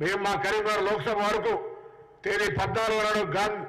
మేము మా కరీంనగర్ లోక్సభ వరకు తేదీ పద్నాలుగు నాడు గాంధీ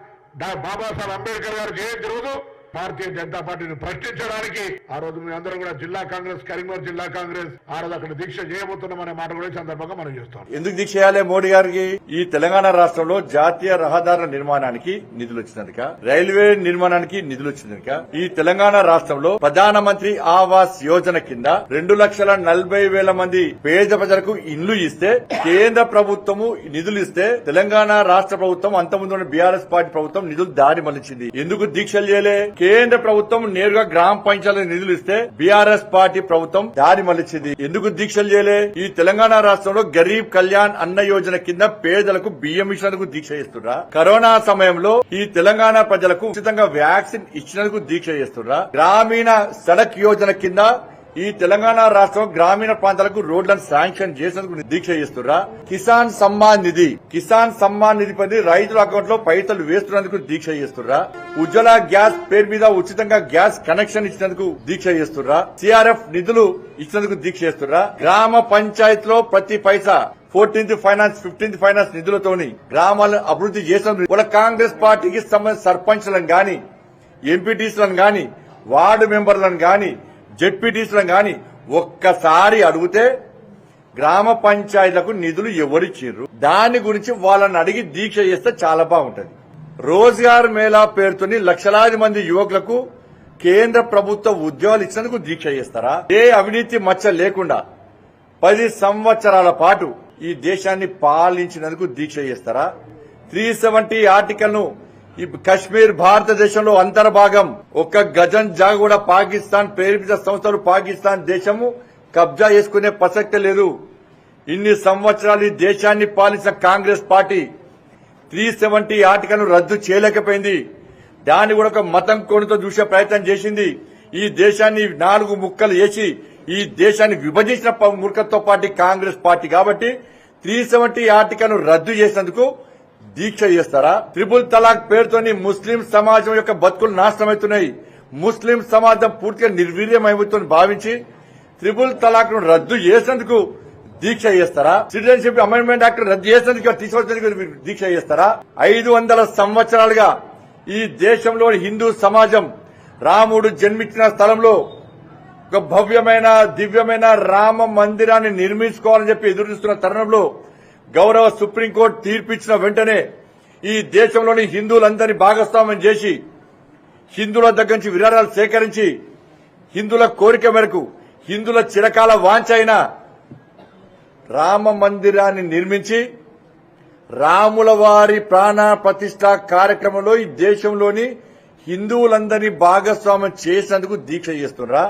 బాబాసాహెబ్ అంబేద్కర్ గారు జయంతి రోజు భారతీయ జనతా పార్టీని ప్రశ్నించడానికి ఆ రోజు మీ అందరం కూడా జిల్లా కాంగ్రెస్ కరీంనగర్ జిల్లా కాంగ్రెస్ ఆ రోజు అక్కడ దీక్ష చేయబోతున్నామనే మాట కూడా సందర్భంగా మనం చేస్తాం. ఎందుకు దీక్ష చేయాలి మోడీ గారికి? ఈ తెలంగాణ రాష్ట్రంలో జాతీయ రహదారుల నిర్మాణానికి నిధులు వచ్చినందుక రైల్వే నిర్మాణానికి నిధులు వచ్చినందుక ఈ తెలంగాణ రాష్ట్రంలో ప్రధానమంత్రి ఆవాస్ యోజన కింద రెండు లక్షల నలభై వేల మంది పేద ప్రజలకు ఇండ్లు ఇస్తే కేంద్ర ప్రభుత్వము నిధులు ఇస్తే తెలంగాణ రాష్ట్ర ప్రభుత్వం అంతకుముందు బీఆర్ఎస్ పార్టీ ప్రభుత్వం నిధులు దారి మళ్ళించింది ఎందుకు దీక్షలు చేయలే? కేంద్ర ప్రభుత్వం నేరుగా గ్రామ పంచాయతీ నిధులు ఇస్తే బీఆర్ఎస్ పార్టీ ప్రభుత్వం దారి మలిచింది ఎందుకు దీక్షలు చేయలే? ఈ తెలంగాణ రాష్ట్రంలో గరీబ్ కళ్యాణ్ అన్న యోజన కింద పేదలకు బియ్యం ఇచ్చినందుకు దీక్ష చేస్తున్నా కరోనా సమయంలో ఈ తెలంగాణ ప్రజలకు ఉచితంగా వ్యాక్సిన్ ఇచ్చినందుకు దీక్ష చేస్తున్నా గ్రామీణ సడక్ యోజన కింద ఈ తెలంగాణ రాష్ట్రం గ్రామీణ ప్రాంతాలకు రోడ్లను శాంక్షన్ చేసేందుకు దీక్ష చేస్తున్నా కిసాన్ సమ్మాన్ నిధి కిసాన్ సమ్మాన్ నిధి పని రైతుల అకౌంట్లో పైసలు వేస్తున్నందుకు దీక్ష చేస్తున్నా ఉజ్వల గ్యాస్ పేరు మీద ఉచితంగా గ్యాస్ కనెక్షన్ ఇచ్చినందుకు దీక్ష చేస్తున్నా సిఆర్ఎఫ్ నిధులు ఇచ్చినందుకు దీక్ష చేస్తున్నా గ్రామ పంచాయతీలో ప్రతి paisa fourteenth finance fifteenth finance నిధులతోని గ్రామాలను అభివృద్ధి చేసినందుకు వాళ్ళ కాంగ్రెస్ పార్టీకి సంబంధించిన సర్పంచ్లను గాని ఎంపీటీసీలను గాని వార్డు మెంబర్లను గాని జెడ్పీటీసీలను గాని ఒక్కసారి అడిగితే గ్రామ పంచాయతీలకు నిధులు ఎవరిచ్చిర్రు దాని గురించి వాళ్ళని అడిగి దీక్ష చేస్తే చాలా బాగుంటది. రోజ్గార్ మేళా పేరుతోని లక్షలాది మంది యువకులకు కేంద్ర ప్రభుత్వ ఉద్యోగాలు ఇచ్చినందుకు దీక్ష చేస్తారా? ఏ అవినీతి మచ్చ లేకుండా పది సంవత్సరాల పాటు ఈ దేశాన్ని పాలించినందుకు దీక్ష చేస్తారా? త్రీ సెవెంటీ ఆర్టికల్ను ఈ కశ్మీర్ భారతదేశంలో అంతర్భాగం ఒక్క గజం జాగ కూడా పాకిస్తాన్ ప్రేరేపిత సంస్థలు పాకిస్తాన్ దేశము కబ్జా చేసుకునే ప్రసక్తి లేదు. ఇన్ని సంవత్సరాలు ఈ దేశాన్ని పాలించిన కాంగ్రెస్ పార్టీ త్రీ సెవెంటీ ఆటికను రద్దు చేయలేకపోయింది. దాన్ని కూడా ఒక మతం కోణితో చూసే ప్రయత్నం చేసింది. ఈ దేశాన్ని నాలుగు ముక్కలు వేసి ఈ దేశాన్ని విభజించిన ప- మూర్ఖత్వ పార్టీ కాంగ్రెస్ పార్టీ కాబట్టి త్రీ సెవెంటీ ఆటికను రద్దు చేసినందుకు దీక్ష చేస్తారా? త్రిపుల్ తలాక్ పేరుతోని ముస్లిం సమాజం యొక్క బతుకులు నాశనమవుతున్నాయి. ముస్లిం సమాజం పూర్తిగా నిర్వీర్యమైపోతుందని భావించి త్రిపుల్ తలాక్ను రద్దు చేసేందుకు దీక్ష చేస్తారా? సిటిజన్షిప్ అమెండ్మెంట్ యాక్ట్ రద్దు చేసేందుకు తీసుకొచ్చేందుకు దీక్ష చేస్తారా? ఐదు వందల సంవత్సరాలుగా ఈ దేశంలోని హిందూ సమాజం రాముడు జన్మించిన స్థలంలో ఒక భవ్యమైన దివ్యమైన రామ మందిరాన్ని నిర్మించుకోవాలని చెప్పి ఎదురు చూస్తున్న తరుణంలో గౌరవ సుప్రీంకోర్టు తీర్పిచ్చిన వెంటనే ఈ దేశంలోని హిందువులందరినీ భాగస్వామ్యం చేసి హిందువుల దగ్గర నుంచి విరాళాలు సేకరించి హిందువుల కోరిక మేరకు హిందువుల చిరకాల వాంఛ అయిన రామ మందిరాన్ని నిర్మించి రాముల వారి ప్రాణ ప్రతిష్ట కార్యక్రమంలో ఈ దేశంలోని హిందువులందరినీ భాగస్వామ్యం చేసినందుకు దీక్ష చేస్తున్నారా?